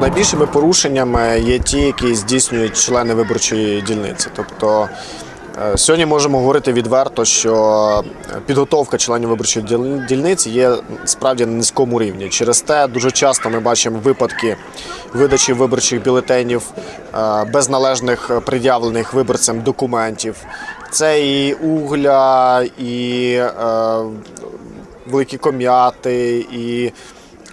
Найбільшими порушеннями є ті, які здійснюють члени виборчої дільниці. Тобто е, сьогодні можемо говорити відверто, що підготовка членів виборчої дільниці є справді на низькому рівні. Через те дуже часто ми бачимо випадки видачі виборчих бюлетенів е, без належних пред'явлених виборцям документів. Це і угля, і е, великі ком'яти, і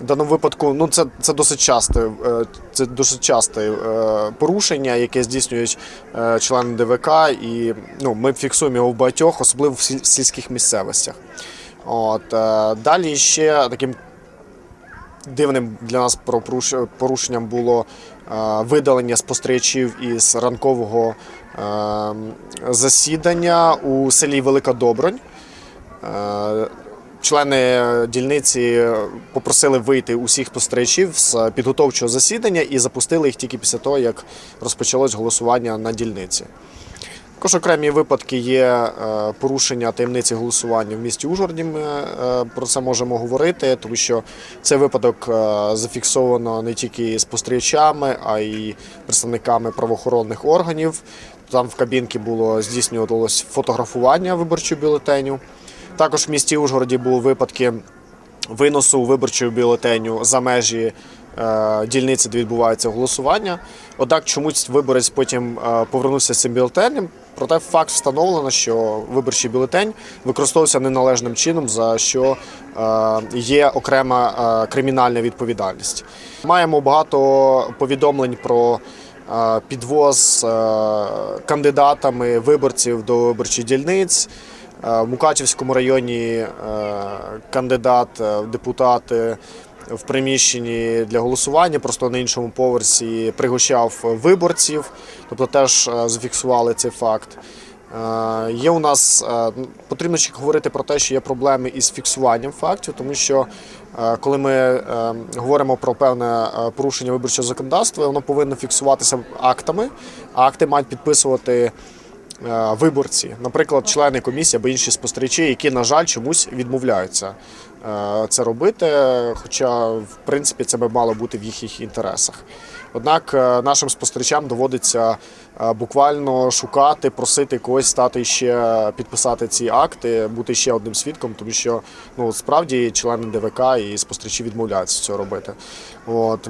в даному випадку, ну це, це досить часте, е, це досить часте е, порушення, яке здійснюють е, члени ДВК, і ну, ми фіксуємо його в багатьох, особливо в сільських місцевостях. От, далі ще таким дивним для нас порушенням було видалення спостерігачів із ранкового е, засідання у селі Велика Добронь. Е, Члени дільниці попросили вийти усіх спостерігачів з підготовчого засідання і запустили їх тільки після того, як розпочалось голосування на дільниці. Також окремі випадки є е, порушення таємниці голосування в місті Ужгороді. Ми е, про це можемо говорити, тому що цей випадок е, зафіксовано не тільки спостерігачами, а й представниками правоохоронних органів. Там в кабінці було здійснювалось фотографування виборчого бюлетеню. Також в місті Ужгороді були випадки виносу виборчого бюлетеню за межі е, дільниці, де відбувається голосування. Однак чомусь виборець потім е, повернувся з цим бюлетенем. Проте факт встановлено, що виборчий бюлетень використовувався неналежним чином, за що е, є окрема кримінальна відповідальність. Маємо багато повідомлень про підвоз кандидатами виборців до виборчих дільниць. Е, В Мукачівському районі е, кандидат е, депутати в приміщенні для голосування, просто на іншому поверсі пригощав виборців, тобто теж зафіксували цей факт. Є у нас потрібно ще говорити про те, що є проблеми із фіксуванням фактів, тому що коли ми говоримо про певне порушення виборчого законодавства, воно повинно фіксуватися актами, акти мають підписувати виборці, наприклад, члени комісії або інші спостерігачі, які, на жаль, чомусь відмовляються е, це робити. Хоча, в принципі, це би мало бути в їхніх інтересах. Однак е, нашим спостерігачам доводиться е, буквально шукати, просити когось стати ще підписати ці акти, бути ще одним свідком, тому що ну справді члени ДВК і спостерігачі відмовляються цього робити. От.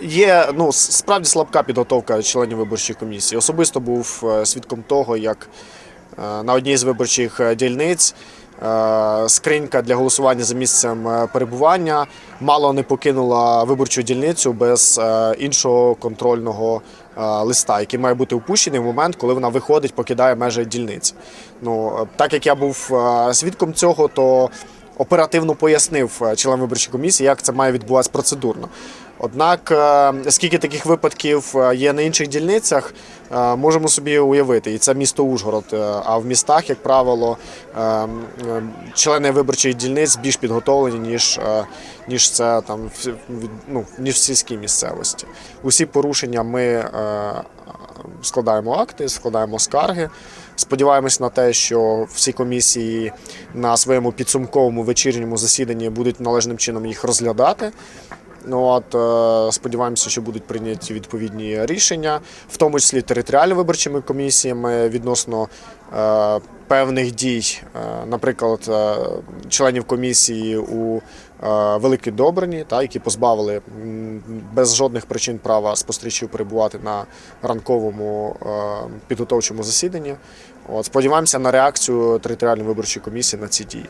Є ну справді слабка підготовка членів виборчої комісії. Особисто був е, свідком того, як е, на одній з виборчих е, дільниць скринька для голосування за місцем перебування мало не покинула виборчу дільницю без іншого контрольного листа, який має бути опущений в момент, коли вона виходить, покидає межі дільниці. Ну так як я був свідком цього, то оперативно пояснив членам виборчої комісії, як це має відбуватися процедурно. Однак, е, скільки таких випадків е, є на інших дільницях, е, можемо собі уявити, і це місто Ужгород. А в містах, як правило, члени виборчих дільниць більш підготовлені, ніж, ніж це там ну, ніж в сільській місцевості. Усі порушення ми складаємо акти, складаємо скарги. Сподіваємось на те, що всі комісії на своєму підсумковому вечірньому засіданні будуть належним чином їх розглядати. Ну от е, сподіваємося, що будуть прийняті відповідні рішення, в тому числі територіально виборчими комісіями відносно е, певних дій, е, наприклад, членів комісії у Великій Добрині, та які позбавили без жодних причин права спостерігачів перебувати на ранковому підготовчому засіданні. От сподіваємося на реакцію територіальної виборчої комісії на ці дії.